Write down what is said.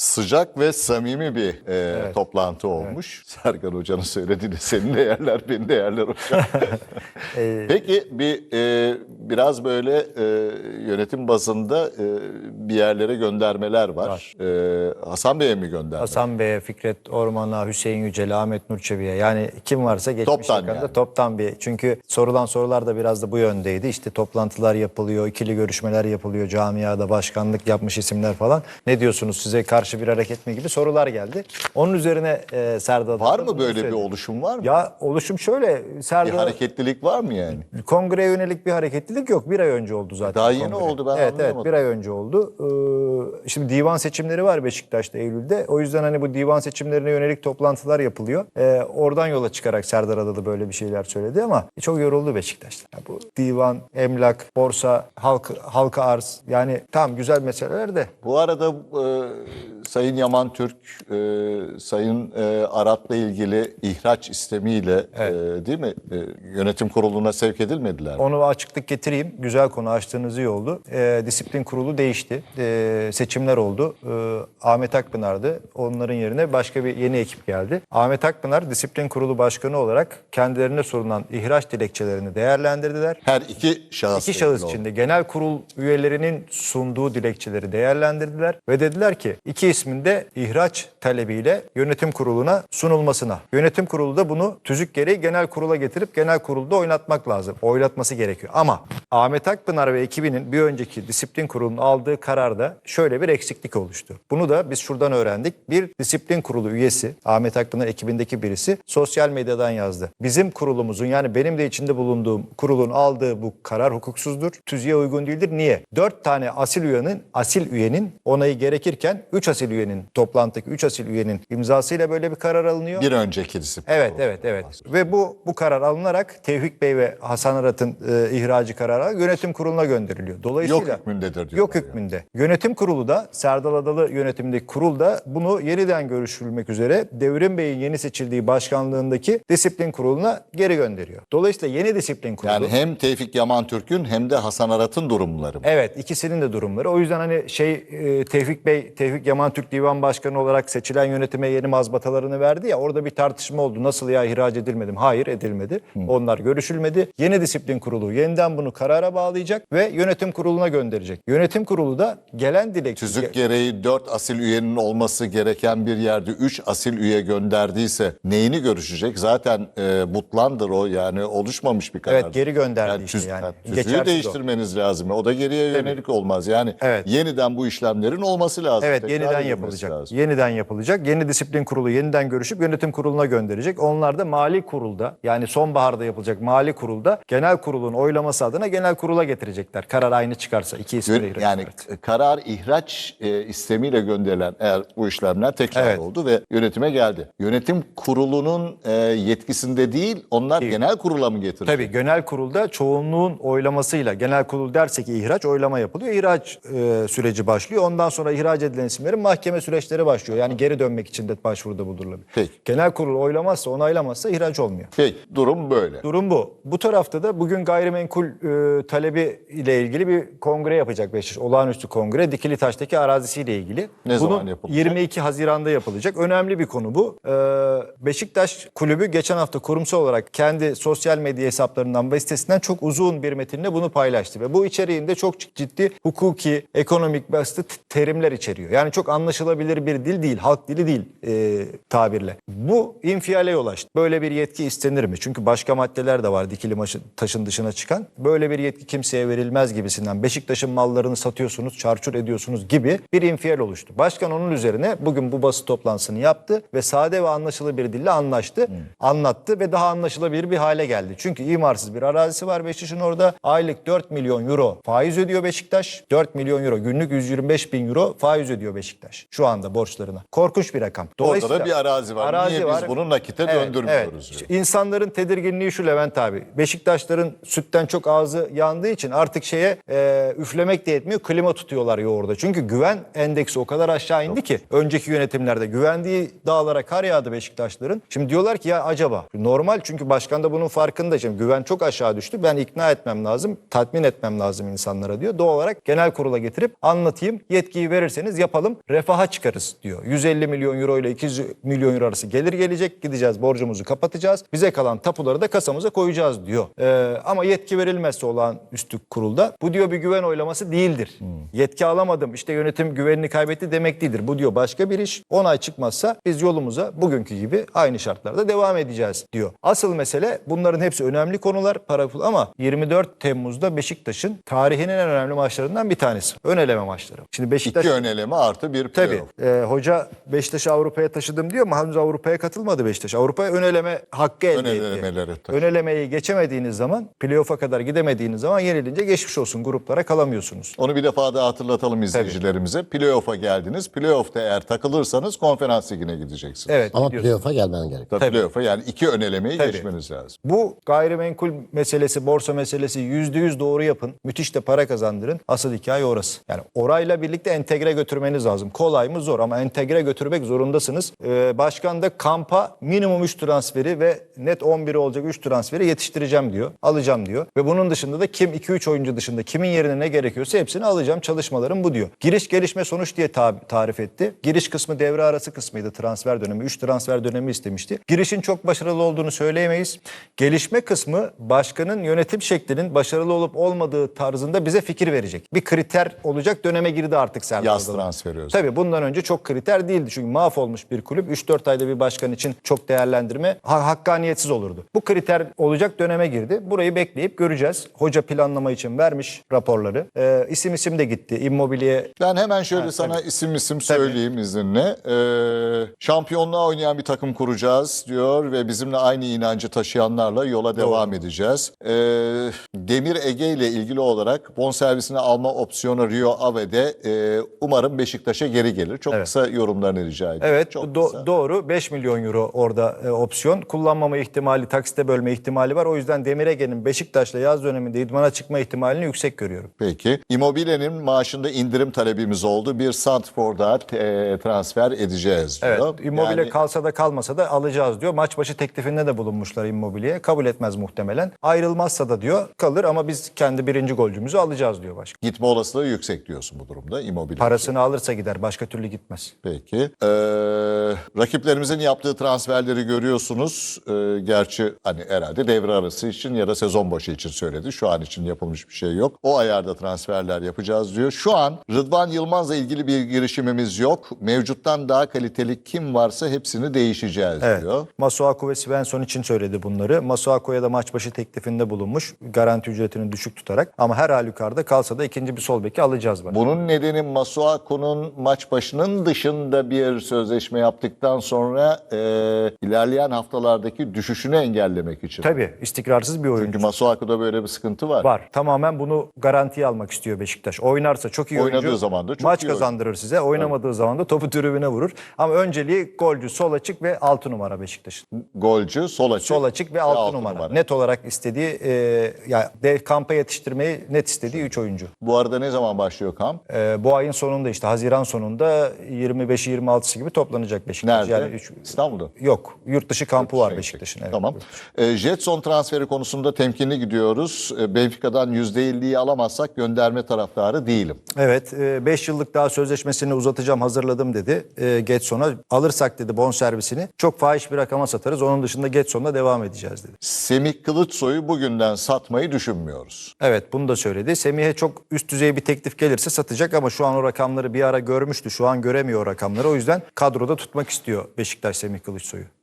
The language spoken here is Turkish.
sıcak ve samimi bir e, toplantı olmuş. Serkan Hoca'nın söylediğini senin de yerler, beni de yerler hocam. Peki bir e, biraz böyle e, yönetim bazında e, bir yerlere göndermeler var. E, Hasan Bey'e mi gönderme? Hasan Bey'e, Fikret Orman'a, Hüseyin Yücel'e, Ahmet Nurçevi'ye yani kim varsa geçmiş Toptan yakında yani. toptan bir. Çünkü sorulan sorular da biraz da bu yöndeydi. İşte toplantılar yapılıyor, ikili görüşmeler yapılıyor, camiada başkanlık yapmış isimler falan. Ne diyorsunuz size karşı bir hareket mi gibi sorular geldi. Onun üzerine e, Serdar Var mı böyle bir oluşum var mı? Ya oluşum şöyle bir Serdar hareketlilik var mı yani? Kongreye yönelik bir hareketlilik yok. Bir ay önce oldu zaten. Daha yeni kongre. oldu, ben Evet evet bir ay önce oldu. Ee, şimdi divan seçimleri var Beşiktaş'ta Eylül'de. O yüzden hani bu divan seçimlerine yönelik toplantılar yapılıyor. Ee, oradan yola çıkarak Serdar Adalı böyle bir şeyler söyledi ama çok yoruldu Beşiktaş'ta. Ya bu divan, emlak, borsa, halk, halka arz yani tam güzel meseleler de Bu arada e, Sayın Yaman Türk, e, Sayın e, Arat'la ilgili ihraç istemiyle e, değil mi e, yönetim kuruluna sevk edilmediler mi? Onu açıklık getireyim. Güzel konu açtığınız iyi oldu. Ee, disiplin kurulu değişti. Ee, seçimler oldu. Ee, Ahmet Akpınar'dı. Onların yerine başka bir yeni ekip geldi. Ahmet Akpınar disiplin kurulu başkanı olarak kendilerine sorulan ihraç dilekçelerini değerlendirdiler. Her iki şahıs. İki şahıs oldu. içinde genel kurul üyelerinin sunduğu dilekçeleri değerlendirdiler ve dediler ki iki ismin de ihraç talebiyle yönetim kuruluna sunulmasına. Yönetim kurulu da bunu tüzük gereği genel kurula getirip genel kurulda oynatmak lazım. Oylatması gerekiyor. Ama Ahmet Akpınar ve ekibinin bir önceki disiplin kurulunun aldığı kararda şöyle bir eksiklik oluştu. Bunu da biz şuradan öğrendik. Bir disiplin kurulu üyesi Ahmet Akpınar ekibindeki birisi sosyal medyadan yazdı. Bizim kurulumuzun yani benim de içinde bulunduğum kurulun aldığı bu karar hukuksuzdur. Tüzüğe uygun değildir. Niye? Dört tane asil üyenin, asil üyenin onayı gerekirken üç asil üyenin toplantıdaki üç asil üyenin imzasıyla böyle bir karar alınıyor. Bir önceki disiplin. Evet, kurulu. evet, evet. Ve bu bu karar alınarak Tevfik Bey ve Hasan Arat'ın e, ihracı kararı yönetim kuruluna gönderiliyor. Dolayısıyla Yok hükmündedir diyorlar Yok yani. hükmünde. Yönetim kurulu da Serdal Adalı yönetimindeki kurul da bunu yeniden görüşülmek üzere Devrim Bey'in yeni seçildiği başkanlığındaki disiplin kuruluna geri gönderiyor. Dolayısıyla yeni disiplin kurulu Yani hem Tevfik Yaman Türk'ün hem de Hasan Arat'ın durumları. Evet ikisinin de durumları. O yüzden hani şey e, Tevfik Bey, Tevfik Yaman Türk Divan Başkanı olarak seçilen yönetime yeni mazbatalarını verdi ya orada bir tartışma oldu. Nasıl ya ihraç edilmedim? Hayır edilmedi. Onlar görüşülmedi. Yeni disiplin kurulu yeniden bunu karara bağlayacak ve yönetim kuruluna gönderecek. Yönetim kurulu da gelen dilekçe Tüzük gereği 4 asil üyenin olması gereken bir yerde 3 asil üye gönderdiyse neyini görüşecek? Zaten e, butlandır o yani oluşmamış bir karar. Evet, geri gönderdi işte tüz- yani. tüzüğü Geçersiz o. değiştirmeniz lazım. O da geriye yönelik olmaz. Yani Evet. yeniden bu işlemlerin olması lazım. Evet Tekrar yeniden edilmesi yapılacak. lazım. Yeniden yapılacak. Yeni disiplin kurulu yeniden görüşüp yönetim kuruluna gönderecek. Onlar da mali kurulda yani sonbaharda yapılacak mali kurulda genel kurulun oylaması adına genel kurula getirecekler. Karar aynı çıkarsa iki Yön- ihraç Yani evet. karar ihraç e, istemiyle gönderilen eğer bu işlemler tekrar Evet. oldu ve yönetime geldi. Yönetim kurulunun e, yetkisinde değil onlar genel kurula mı getirecek? Tabii genel kurulda çoğunluğun oylamasıyla genel kurul derse ki ihraç oylama yapılıyor. İhraç e, süreci başlıyor. Ondan sonra ihraç edilen isimlerin mahkeme süreçleri başlıyor. Yani geri dönmek için de başvuruda bulunulabilir. Peki. Genel kurul oylamazsa onaylamazsa ihraç olmuyor. Peki durum böyle. Durum bu. Bu tarafta da bugün gayrimenkul e, talebi ile ilgili bir kongre yapacak Beşiktaş. Olağanüstü kongre Dikili Taş'taki arazisiyle ilgili. Ne zaman Bunun yapılacak? 22 Haziran'da yapılacak. Önemli bir konu bu. Ee, Beşiktaş kulübü geçen hafta kurumsal olarak kendi sosyal medya hesaplarından ve sitesinden çok uzun bir metinle bunu paylaştı. Ve bu içeriğinde çok ciddi hukuki, ekonomik basit terimler içeriyor. Yani çok anlaşılabilir bir dil değil, halk dili değil e, tabirle. Bu infiale yol açtı. Böyle bir yetki istenir mi? Çünkü başka maddeler de var dikili taşın dışına çıkan. Böyle bir yetki kimseye verilmez gibisinden. Beşiktaş'ın mallarını satıyorsunuz, çarçur ediyorsunuz gibi bir infial oluştu. Başkan onun üzerine bugün bu basın toplantısını yaptı ve sade ve anlaşılır bir dille anlaştı, anlattı ve daha anlaşılabilir bir hale geldi. Çünkü imarsız bir arazisi var Beşiktaş'ın orada. Aylık 4 milyon euro faiz ödüyor Beşiktaş. 4 milyon euro günlük 125 bin euro faiz ödüyor Beşiktaş. Şu anda borçlarına. Korkunç bir rakam. Orada da bir arazi var. Niye biz bunu nakite döndürmüyoruz Evet. İnsanların tedirginliği şu Levent abi. Beşiktaşların sütten çok ağzı yandığı için artık şeye e, üflemek de yetmiyor. Klima tutuyorlar yoğurda. Çünkü güven endeksi o kadar aşağı indi ki önceki yönetimlerde güvendiği dağlara kar yağdı Beşiktaşların. Şimdi diyorlar ki ya acaba normal çünkü başkan da bunun farkında. Şimdi güven çok aşağı düştü. Ben ikna etmem lazım, tatmin etmem lazım insanlara diyor. Doğal olarak genel kurula getirip anlatayım. Yetkiyi verirseniz yapalım. Refaha çıkarız diyor. 150 milyon euro ile 200 milyon euro arası gelir gelecek. Gideceğiz borcumuzu kapatacağız. Bize kalan tapuları da kasamıza koyacağız diyor. Ee, ama yetki verilmezse olan üstü kurulda bu diyor bir güven oylaması değildir. Yetki alamadım işte yönetim güvenini kaybetti demek değildir. Bu diyor başka bir iş. Onay çıkmazsa biz yolumuza bugünkü gibi aynı şartlarda devam edeceğiz diyor. Asıl mesele bunların hepsi önemli konular para pul ama 24 Temmuz'da Beşiktaş'ın tarihinin en önemli maçlarından bir tanesi. Ön eleme maçları. Şimdi Beşiktaş İki öneleme artı bir Tabii. playoff. Ee, hoca Beşiktaş'ı Avrupa'ya taşıdım diyor ama henüz Avrupa'ya katılmadı Beşiktaş. Avrupa'ya ön eleme hakkı elde etti. Önelemeleri tabii. Ön elemeyi geçemediğiniz zaman, playoff'a kadar gidemediğiniz zaman yenilince geçmiş olsun. Gruplara kalamıyorsunuz. Onu bir defa daha hatırlatalım izleyicilerimize. Playoff'a geldiniz. Playoff'ta eğer takılırsanız konferans ligine gideceksiniz. Evet. Ama gidiyorsun. playoff'a gelmen gerek. Tabii playoff'a yani iki önelemeyi Tabii. geçmeniz lazım. Bu gayrimenkul meselesi, borsa meselesi yüzde yüz doğru yapın. Müthiş de para kazandırın. Asıl hikaye orası. Yani orayla birlikte entegre götürmeniz lazım. Kolay mı zor ama entegre götürmek zorundasınız. Ee, başkan da kampa minimum 3 transferi ve net 11'i olacak 3 transferi yetiştireceğim diyor. Alacağım diyor. Ve bunun dışında da kim 2-3 oyuncu dışında kimin yerine ne gerekiyorsa hepsini alacağım. Çalışmalarım bu diyor. Giriş gelişme sonuç diye ta- tarif etti. Giriş kısmı devre arası kısmıydı transfer dönemi. 3 transfer dönemi istemişti. Girişin çok başarılı olduğunu söyleyemeyiz. Gelişme kısmı başkanın yönetim şeklinin başarılı olup olmadığı tarzında bize fikir verecek. Bir kriter olacak döneme girdi artık Serdar Yaz transferi özellikle. Tabii bundan önce çok kriter değildi. Çünkü mahvolmuş bir kulüp 3-4 ayda bir başkan için çok değerlendirme ha- hakkaniyetsiz olurdu. Bu kriter olacak döneme girdi. Burayı bekleyip göreceğiz. Hoca planlama için vermiş raporları. Ee, isim isim de gitti. İmmobilye Ben hemen şöyle sana isim isim söyleyeyim izninle. Ee, şampiyonluğa oynayan bir takım kuracağız diyor ve bizimle aynı inancı taşıyanlarla yola devam edeceğiz. Ee, Demir Ege ile ilgili olarak bonservisini alma opsiyonu Rio Ave'de e, umarım Beşiktaş'a geri gelir. Çok kısa yorumlarını rica ediyorum. Evet Çok do- kısa. doğru 5 milyon euro orada e, opsiyon. Kullanmama ihtimali, taksite bölme ihtimali var. O yüzden Demir Ege'nin Beşiktaş'la yaz döneminde idmana çıkma ihtimalini yüksek görüyorum. Peki. Immobile'nin maaşında indirim talebimiz oldu. Bir Santford'a e, transfer edeceğiz diyor. Evet. Immobile Yani- kalsa da kalmasa da alacağız diyor. Maç başı teklifinde de bulunmuşlar Immobile'ye. Kabul etmez muhtemelen. Ayrılmazsa da diyor kalır ama biz kendi birinci golcümüzü alacağız diyor başkan. Gitme olasılığı yüksek diyorsun bu durumda Immobile. Parasını alırsa gider. Başka türlü gitmez. Peki. Ee, rakiplerimizin yaptığı transferleri görüyorsunuz. Ee, gerçi hani herhalde devre arası için ya da sezon başı için söyledi. Şu an için yapılmış bir şey yok. O ayarda transferler yapacağız diyor. Şu an Rıdvan Yılmaz'la ilgili bir girişimimiz yok. Mevcuttan daha kaliteli kim varsa hepsini değişeceğiz Evet. diyor. Masuaku ve Svensson için söyledi bunları. Masuaku'ya da maç başı teklifinde bulunmuş. Garanti ücretini düşük tutarak. Ama her halükarda kalsa da ikinci bir sol beki alacağız. Bana. Bunun nedeni Masuaku'nun maç başının dışında bir sözleşme yaptıktan sonra e, ilerleyen haftalardaki düşüşünü engellemek için. Tabii istikrarsız bir oyuncu. Çünkü Masuaku'da böyle bir sıkıntı var. Var. Tamamen bunu garantiye almak istiyor Beşiktaş. Oynarsa çok iyi Oynadığı oyuncu. zaman da çok maç iyi oyuncu. kazandırır size. Oynamadığı zaman da topu tribüne vurur. Ama önceliği golcü, sol açık ve 6 numara Beşiktaş'ın. Golcü, sol açık. Sol açık ve 6 numara. Net olarak istediği e, ya dev kampa yetiştirmeyi net istediği 3 oyuncu. Bu arada ne zaman başlıyor kamp? E, bu ayın sonunda işte Haziran sonunda 25'i 26'sı gibi toplanacak Beşiktaş. Nerede? Yani üç- İstanbul'da. Yok. Yurt dışı kampı var Şey, Beşiktaş'ın. Evet. Tamam. E, Jetson transferi konusunda temkinli gidiyoruz. E, Benfica'dan %50'yi alamazsak gönderme taraftarı değilim. Evet 5 yıllık daha sözleşmesini uzatacağım hazırladım dedi e, Getson'a. Alırsak dedi bonservisini çok fahiş bir rakama satarız. Onun dışında Getson'la devam edeceğiz dedi. Semih Kılıçsoy'u bugünden satmayı düşünmüyoruz. Evet bunu da söyledi. Semih'e çok üst düzey bir teklif gelirse satacak ama şu an o rakamları bir ara görmüştü. Şu an göremiyor rakamları. O yüzden kadroda tutmak istiyor Beşiktaş Semih Kılıçsoy'u.